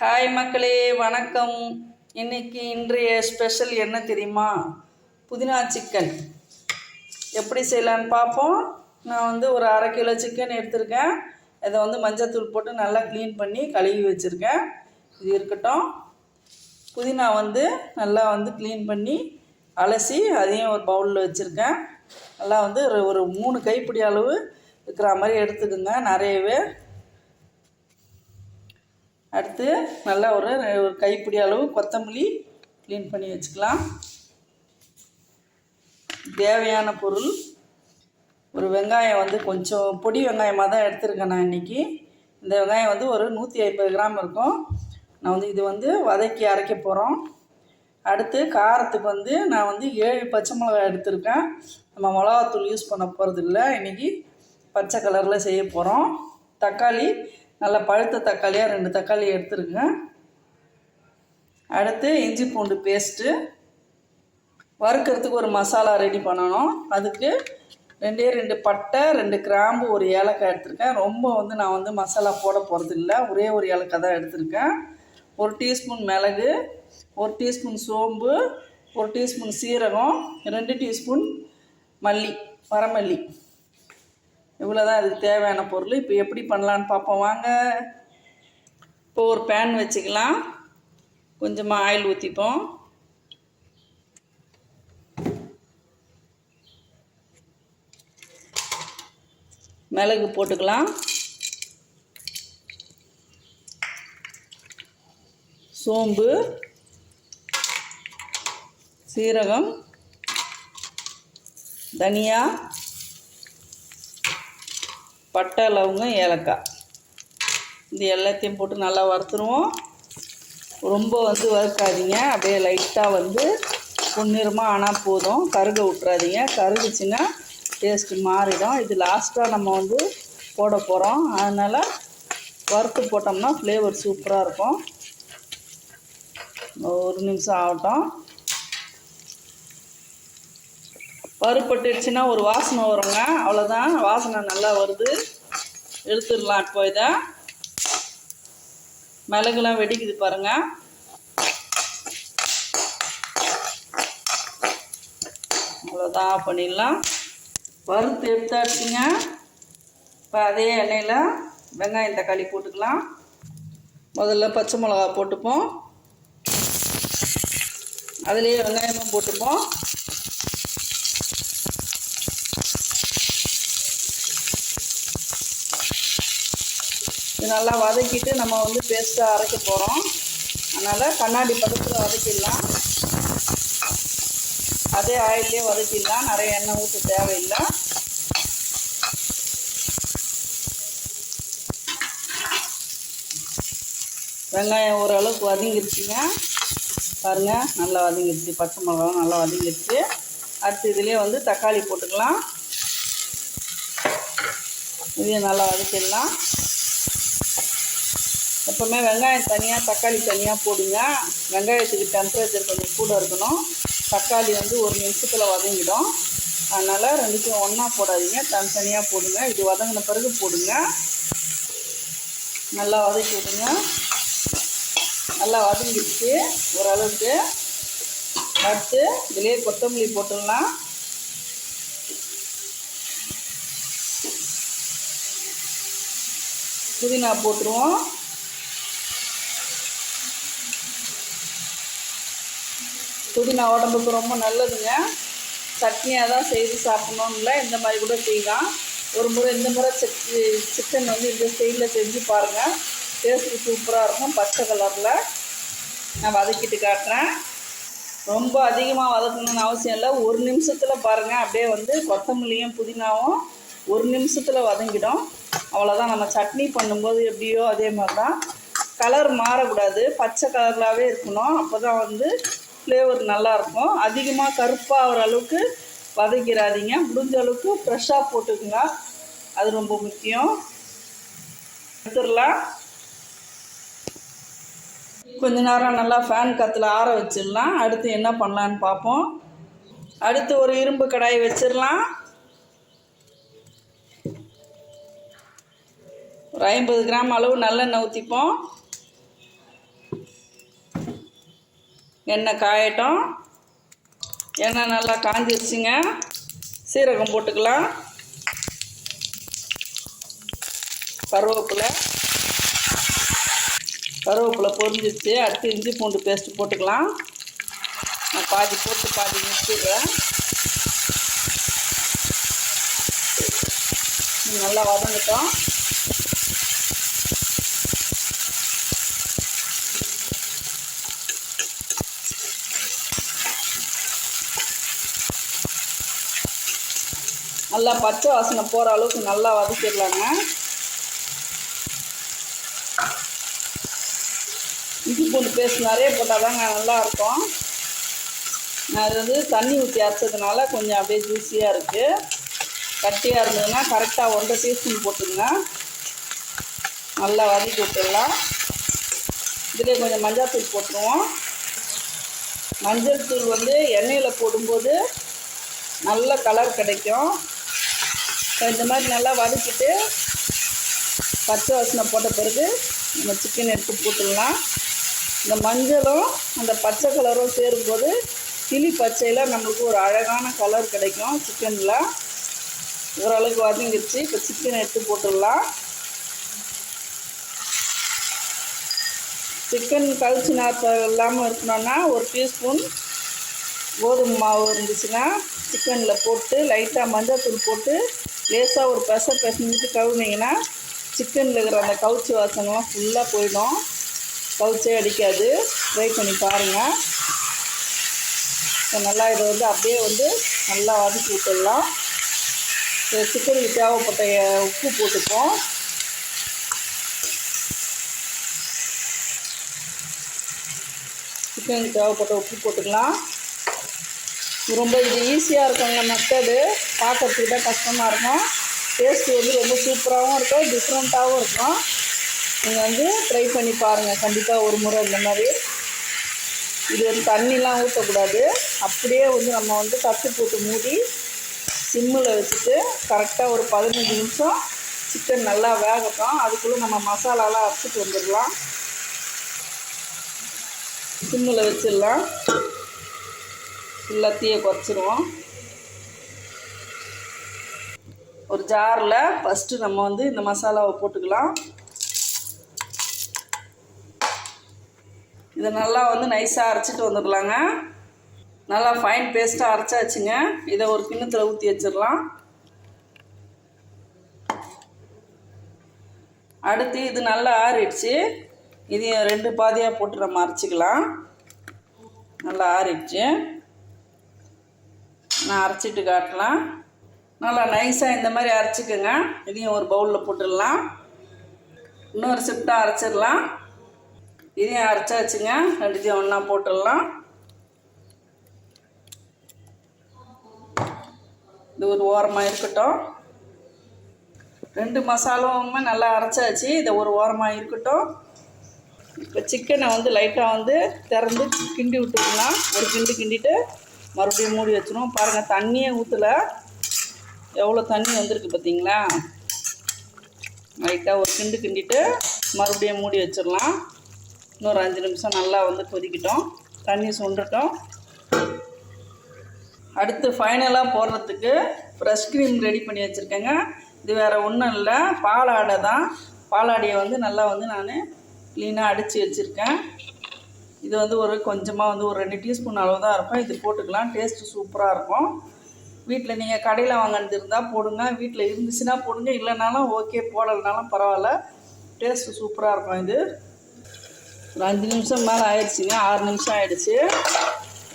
Hi மக்களே வணக்கம். இன்னைக்கு இன்றைய ஸ்பெஷல் என்ன தெரியுமா? புதினா சிக்கன் எப்படி செய்யலான்னு பார்ப்போம். நான் வந்து ஒரு அரை கிலோ சிக்கன் எடுத்திருக்கேன். இதை வந்து மஞ்சத்தூள் போட்டு நல்லா க்ளீன் பண்ணி கழுவி வச்சுருக்கேன். இது இருக்கட்டும். புதினா வந்து நல்லா வந்து க்ளீன் பண்ணி அலசி அதையும் ஒரு பவுலில் வச்சுருக்கேன். நல்லா வந்து ஒரு- ஒரு மூணு கைப்பிடி அளவு இருக்கிற மாதிரி எடுத்துக்கோங்க. நிறையவே அடுத்து நல்லா ஒரு ஒரு கைப்பிடி அளவு கொத்தமல்லி க்ளீன் பண்ணி வச்சுக்கலாம். தேவையான பொருள். ஒரு வெங்காயம் வந்து கொஞ்சம் பொடி வெங்காயமாக தான் எடுத்திருக்கேன் நான் இன்றைக்கி இந்த வெங்காயம் வந்து ஒரு நூற்றி ஐம்பது கிராம் இருக்கும். நான் வந்து இது வந்து வதக்கி அரைக்க போகிறோம் அடுத்து காரத்துக்கு வந்து நான் வந்து ஏழு பச்சை மிளகாய் எடுத்திருக்கேன். நம்ம மிளகாத்தூள் யூஸ் பண்ண போகிறது இல்லை இன்றைக்கி பச்சை கலரில் செய்ய போகிறோம் தக்காளி நல்ல பழுத்த தக்காளியாக ரெண்டு தக்காளி எடுத்துருக்கேன் அடுத்து இஞ்சி பூண்டு பேஸ்ட்டு. வறுக்கிறதுக்கு ஒரு மசாலா ரெடி பண்ணணும். அதுக்கு ரெண்டே ரெண்டு பட்டை ரெண்டு கிராம்பு ஒரு ஏலக்காய் எடுத்திருக்கேன். ரொம்ப வந்து நான் வந்து மசாலா போட போகிறது இல்லை ஒரே ஒரு ஏலக்காய் தான் எடுத்திருக்கேன். ஒரு டீஸ்பூன் மிளகு ஒரு டீஸ்பூன் சோம்பு ஒரு டீஸ்பூன் சீரகம் ரெண்டு டீஸ்பூன் மல்லி வரமல்லி. இவ்வளோ தான் இதுக்கு தேவையான பொருள். இப்போ எப்படி பண்ணலான்னு பார்ப்போம். வாங்க. இப்போ ஒரு பேன் வச்சுக்கலாம். கொஞ்சமாக ஆயில் ஊற்றிப்போம் மிளகு போட்டுக்கலாம். சோம்பு. சீரகம். தனியா. பட்டை லவங்கம் ஏலக்காய். இது எல்லாத்தையும் போட்டு நல்லா வறுத்துருவோம். ரொம்ப வந்து வறுக்காதீங்க. அப்படியே லைட்டாக வந்து பொன்னிறமாக ஆனால் போதும். கருக விட்றாதீங்க கருகுச்சுன்னா டேஸ்ட்டு மாறிடும். இது லாஸ்ட்டாக நம்ம வந்து போட போகிறோம் அதனால் வறுத்து போட்டோம்னா ஃப்ளேவர் சூப்பராக இருக்கும். ஒரு நிமிஷம் ஆகட்டும். வறுப்பட்டுடுச்சுன்னா ஒரு வாசனை வருங்க. அவ்வளோதான் வாசனை நல்லா வருது. எடுத்துடலாம் இப்போ இதை. மிளகுலாம் வெடிக்குது பாருங்கள் அவ்வளோதான் ஆஃப் பண்ணிடலாம். வறுத்து எடுத்தாச்சுங்க. இப்போ அதே எண்ணெயில் வெங்காயம் தக்காளி போட்டுக்கலாம். முதல்ல பச்சை மிளகா போட்டுப்போம். அதுலேயே வெங்காயமும் போட்டுப்போம். நல்லா வதக்கிட்டு நம்ம வந்து பேஸ்ட்டாக அரைக்க போகிறோம் அதனால் கண்ணாடி பதத்தில் வதக்கிடலாம். அதே ஆயிலே வதக்கிடலாம். நிறைய எண்ணெய் ஊற்ற தேவையில்லை. வெங்காயம் ஓரளவுக்கு வதங்கிருச்சுங்க. பாருங்கள் நல்லா வதங்கிருச்சு. பச்சை மிளகாவும் நல்லா வதங்கிருச்சு. அடுத்து இதுலேயே வந்து தக்காளி போட்டுக்கலாம். இதையும் நல்லா வதக்கிடலாம். எப்போவுமே வெங்காயம் தனியாக தக்காளி தனியாக போடுங்க. வெங்காயத்துக்கு டெம்பரேச்சர் கொஞ்சம் கூட இருக்கணும். தக்காளி வந்து ஒரு நிமிஷத்தில் வதங்கிடும். அதனால் ரெண்டுத்தையும் ஒன்றா போடாதீங்க. தனித்தனியாக போடுங்க. இது வதங்கின பிறகு போடுங்க. நல்லா வதக்கி விடுங்க. நல்லா வதங்கிடுச்சு. ஓரளவுக்கு வறுத்து இதிலே கொத்தமல்லி போட்டுடலாம். புதினா போட்டுருவோம். புதினா உடம்புக்கு ரொம்ப நல்லதுங்க. சட்னியாக தான் செய்து சாப்பிட்ணுன்னு இல்லை இந்த மாதிரி கூட செய்யலாம். ஒரு முறை இந்த முறை சிக் சிக்கன் வந்து இந்த ஸ்டைலில் செஞ்சு பாருங்கள் டேஸ்ட்டு சூப்பராக இருக்கும் பச்சை கலரில் நான் வதக்கிட்டு காட்டுறேன். ரொம்ப அதிகமாக வதக்கணும்னு அவசியம் இல்லை. ஒரு நிமிஷத்தில் பாருங்கள் அப்படியே வந்து கொத்தமல்லியும் புதினாவும் ஒரு நிமிஷத்தில் வதங்கிடும். அவ்வளோதான் நம்ம சட்னி பண்ணும்போது எப்படியோ அதே மாதிரி தான் கலர் மாறக்கூடாது. பச்சை கலர்லாகவே இருக்கணும். அப்போ தான் வந்து ஃப்ளேவர் நல்லாயிருக்கும் அதிகமாக கருப்பாகிற அளவுக்கு வதக்கிடாதீங்க முடிஞ்ச அளவுக்கு ஃப்ரெஷ்ஷாக போட்டுக்குங்க. அது ரொம்ப முக்கியம். எடுத்துடலாம். கொஞ்ச நேரம் நல்லா ஃபேன் கத்தில் ஆற வச்சிடலாம். அடுத்து என்ன பண்ணலான்னு பார்ப்போம். அடுத்து ஒரு இரும்பு கடாய் வச்சிடலாம். ஒரு ஐம்பது கிராம் அளவு நல்லெண்ணெய் ஊற்றிப்போம் எண்ணெய் காயட்டும். எண்ணெய் நல்லா காஞ்சிருச்சுங்க. சீரகம் போட்டுக்கலாம். கருவேப்பிலை. கருவேப்பிலை பொரிஞ்சிச்சு அடுத்து இஞ்சி பூண்டு பேஸ்ட்டு போட்டுக்கலாம். நான் பாதி போட்டு பாதி நிறுத்திடுறேன் நல்லா வதங்கட்டும். நல்லா பச்சை வாசனை போகிற அளவுக்கு நல்லா வதக்கிடலாங்க. இஞ்சி பூண்டு பேஸ்ட் நிறைய போட்டால் தாங்க நல்லாயிருக்கும் அது வந்து தண்ணி ஊற்றி அரைச்சதுனால கொஞ்சம் அப்படியே ஜூஸியாக இருக்குது கட்டியாக இருந்ததுன்னா கரெக்டாக ஒன்றரை டீஸ்பூன் போட்டுங்க நல்லா வதக்கி விட்டுடலாம். இதிலே கொஞ்சம் மஞ்சள் தூள் போட்டுருவோம். மஞ்சள் தூள் வந்து எண்ணெயில் போடும்போது நல்ல கலர் கிடைக்கும். ஸோ இந்த மாதிரி நல்லா வதக்கிட்டு பச்சை வாசனை போட்ட பிறகு நம்ம சிக்கன் எடுத்து போட்டுடலாம். இந்த மஞ்சளும் அந்த பச்சை கலரும் சேரும்போது கிளி பச்சையில் நம்மளுக்கு ஒரு அழகான கலர் கிடைக்கும் சிக்கனில் ஓரளவுக்கு வதங்கிடுச்சு. இப்போ சிக்கன் எடுத்து போட்டுடலாம். சிக்கன் கழிச்சு நாற்று இல்லாமல் இருக்கணும்னா ஒரு டீஸ்பூன் கோதுமை மாவு இருந்துச்சுன்னா சிக்கனில் போட்டு லைட்டாக மஞ்சள் தூள் போட்டு லேசாக ஒரு பெச பெசஞ்சிட்டு கழுவுனீங்கன்னா சிக்கனில் இருக்கிற அந்த கவுச்சி வாசனெலாம் ஃபுல்லாக போயிடும். கவுச்சே அடிக்காது. ட்ரை பண்ணி பாருங்கள் இப்போ நல்லா இதை வந்து அப்படியே வந்து நல்லா வதக்கி விட்டுடலாம். சிக்கனுக்கு தேவைப்பட்ட உப்பு போட்டுப்போம். சிக்கனுக்கு தேவைப்பட்ட உப்பு போட்டுக்கலாம். ரொம்ப இது ஈஸியாக இருக்குங்க மெத்தடு பார்க்கறதுக்கு தான் கஷ்டமாக இருக்கும். டேஸ்ட்டு வந்து ரொம்ப சூப்பராகவும் இருக்கும் டிஃப்ரெண்ட்டாகவும் இருக்கும். நீங்கள் வந்து ட்ரை பண்ணி பாருங்கள் கண்டிப்பாக ஒரு முறை இந்த மாதிரி. இது வந்து தண்ணிலாம் ஊற்றக்கூடாது அப்படியே வந்து நம்ம வந்து தட்டு போட்டு மூடி சிம்மில் வச்சுட்டு கரெக்டாக ஒரு பதினஞ்சு நிமிஷம் சிக்கன் நல்லா வேகட்டும். அதுக்குள்ளே நம்ம மசாலாலாம் அரைச்சிட்டு வந்துடலாம். சிம்மில் வச்சிடலாம். ஃபுல்லாக தீயை குறைச்சிருவோம் ஒரு ஜாரில் ஃபஸ்ட்டு நம்ம வந்து இந்த மசாலாவை போட்டுக்கலாம். இதை நல்லா வந்து நைஸாக அரைச்சிட்டு வந்துடலாங்க. நல்லா ஃபைன் பேஸ்ட்டாக அரைச்சாச்சுங்க. இதை ஒரு கிண்ணத்தில் ஊற்றி வச்சிடலாம். அடுத்து இது நல்லா ஆறிடுச்சு. இதையும் ரெண்டு பாதியாக போட்டு நம்ம அரைச்சிக்கலாம். நல்லா ஆறிடுச்சு. நான் அரைச்சிட்டு காட்டலாம். நல்லா நைஸாக இந்த மாதிரி அரைச்சிக்கோங்க. இதையும் ஒரு பவுலில் போட்டுடலாம். இன்னொரு சிப்டாக அரைச்சிடலாம். இதையும் அரைச்சாச்சுங்க. ரெண்டுத்தையும் ஒன்றா போட்டுடலாம். இது ஒரு ஓரமாக இருக்கட்டும். ரெண்டு மசாலாவுமே நல்லா அரைச்சாச்சு. இதை ஒரு ஓரமாக இருக்கட்டும். இப்போ சிக்கனை வந்து லைட்டாக வந்து திறந்து கிண்டி விட்டுக்கலாம். ஒரு கிண்டு கிண்டிட்டு மறுபடியும் மூடி வச்சிரும் பாருங்கள் தண்ணியே ஊற்றலை எவ்வளோ தண்ணி வந்திருக்கு பார்த்தீங்களா லைட்டாக ஒரு கிண்டு கிண்டிட்டு மறுபடியும் மூடி வச்சிடலாம். இன்னொரு அஞ்சு நிமிஷம் நல்லா வந்து கொதிக்கிட்டோம். தண்ணி சுண்டுட்டோம். அடுத்து ஃபைனலாக போடுறதுக்கு ஃப்ரெஷ் க்ரீம் ரெடி பண்ணி வச்சுருக்கேங்க. இது வேறு ஒன்றும் இல்லை. பாலாடை தான். பாலாடையை வந்து நல்லா வந்து நான் க்ளீனாக அடித்து வச்சுருக்கேன். இது வந்து ஒரு கொஞ்சமாக வந்து ஒரு ரெண்டு டீஸ்பூன் அளவு தான் இருக்கும். இது போட்டுக்கலாம். டேஸ்ட்டு சூப்பராக இருக்கும். வீட்டில் நீங்கள் கடையில் வாங்கினது இருந்தால் போடுங்க. வீட்டில் இருந்துச்சுன்னா போடுங்க. இல்லைனாலும் ஓகே போடலைனாலும் பரவாயில்ல. டேஸ்ட்டு சூப்பராக இருக்கும் இது. ஒரு அஞ்சு நிமிஷம் மேலே ஆயிடுச்சுங்க. ஆறு நிமிஷம் ஆயிடுச்சு.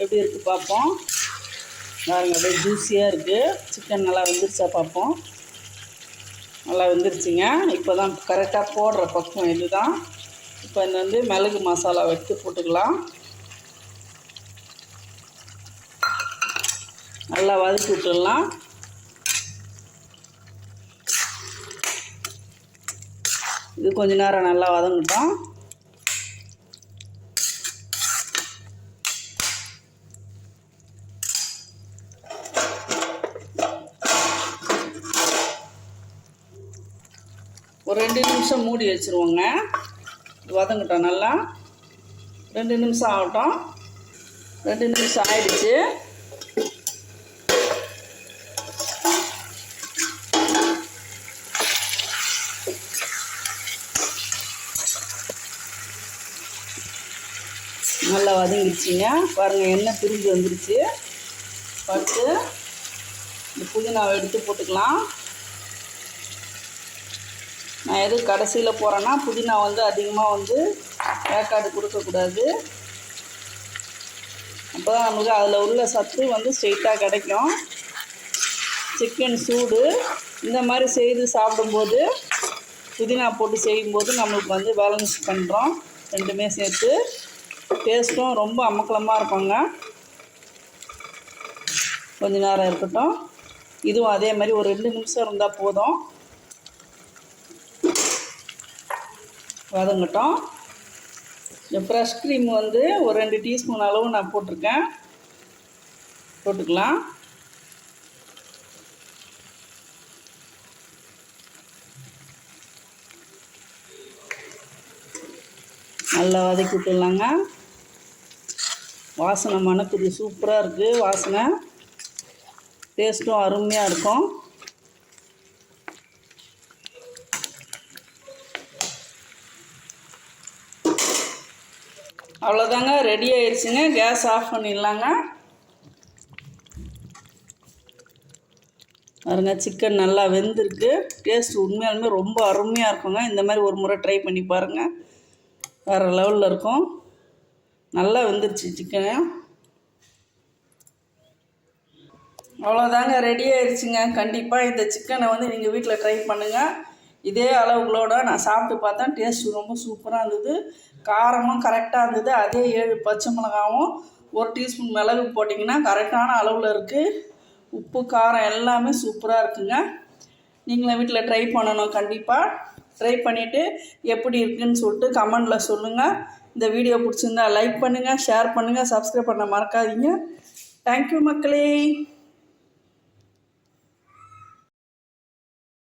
எப்படி இருக்குது பார்ப்போம். பாருங்க அப்படியே ஜூஸியாக இருக்குது சிக்கன் நல்லா வெந்துருச்சா பார்ப்போம். நல்லா வெந்துருச்சுங்க. இப்போ தான் கரெக்டாக போடுற பக்கம் இதுதான். இப்போ இந்த வந்து மிளகு மசாலா எடுத்து போட்டுக்கலாம். நல்லா வதக்கி விட்டுடலாம். இது கொஞ்ச நேரம் நல்லா வதங்கட்டும். ஒரு ரெண்டு நிமிஷம் மூடி வச்சுருவோங்க. வதங்கட்டும் நல்லா. ரெண்டு நிமிஷம் ஆகட்டும். ரெண்டு நிமிஷம் ஆயிடுச்சு. நல்லா வதங்கிடுச்சிங்க. பாருங்கள் எண்ணெய் பிரிஞ்சு வந்துருச்சு. பட்டு இந்த புதினாவை எடுத்து போட்டுக்கலாம். நான் எது கடைசியில் போகிறேன்னா புதினா வந்து அதிகமாக வந்து வேக்காடு கொடுக்கக்கூடாது. அப்போ தான் நமக்கு அதில் உள்ள சத்து வந்து ஸ்ட்ரெயிட்டாக கிடைக்கும். சிக்கன் சூடு. இந்த மாதிரி செய்து சாப்பிடும்போது புதினா போட்டு செய்யும்போது நம்மளுக்கு வந்து பேலன்ஸ் பண்ணுறோம் ரெண்டுமே சேர்த்து. டேஸ்ட்டும் ரொம்ப அமக்கலமாக இருக்குங்க. கொஞ்ச நேரம் இருக்கட்டும். இதுவும் அதே மாதிரி ஒரு ரெண்டு நிமிஷம் இருந்தால் போதும். வதங்கட்டும். இந்த ஃப்ரெஷ் க்ரீம் வந்து ஒரு ரெண்டு டீஸ்பூன் அளவு நான் போட்டிருக்கேன். போட்டுக்கலாம். நல்லா வதக்கி விட்டுடலாங்க. வாசனை மணக்குது சூப்பராக இருக்குது வாசனை. டேஸ்ட்டும் அருமையாக இருக்கும். அவ்வளோதாங்க ரெடி ஆயிடுச்சுங்க கேஸ் ஆஃப் பண்ணிடலாங்க. பாருங்க சிக்கன் நல்லா வெந்திருக்கு. டேஸ்ட் உண்மையாலுமே ரொம்ப அருமையாக இருக்குங்க. இந்த மாதிரி ஒரு முறை ட்ரை பண்ணி பாருங்கள் வேறு லெவலில் இருக்கும். நல்லா வெந்துருச்சு சிக்கனு அவ்வளோதாங்க ரெடி ஆயிடுச்சுங்க கண்டிப்பாக இந்த சிக்கனை வந்து நீங்கள் வீட்டில் ட்ரை பண்ணுங்கள் இதே அளவுகளோட நான் சாப்பிட்டு பார்த்தேன். டேஸ்ட் ரொம்ப சூப்பராக இருந்தது. காரமும் கரெக்டாக இருந்தது. அதே ஏழு பச்சை மிளகாவும் ஒரு டீஸ்பூன் மிளகு போட்டிங்கன்னா கரெக்டான அளவில் இருக்குது உப்பு காரம் எல்லாமே சூப்பராக இருக்குங்க. நீங்களும் வீட்டில் ட்ரை பண்ணணும் கண்டிப்பாக ட்ரை பண்ணிவிட்டு எப்படி இருக்குன்னு சொல்லிட்டு கமெண்டில் சொல்லுங்கள் இந்த வீடியோ பிடிச்சிருந்தா லைக் பண்ணுங்கள் ஷேர் பண்ணுங்கள் சப்ஸ்கிரைப் பண்ண மறக்காதீங்க. தேங்க்யூ மக்களே.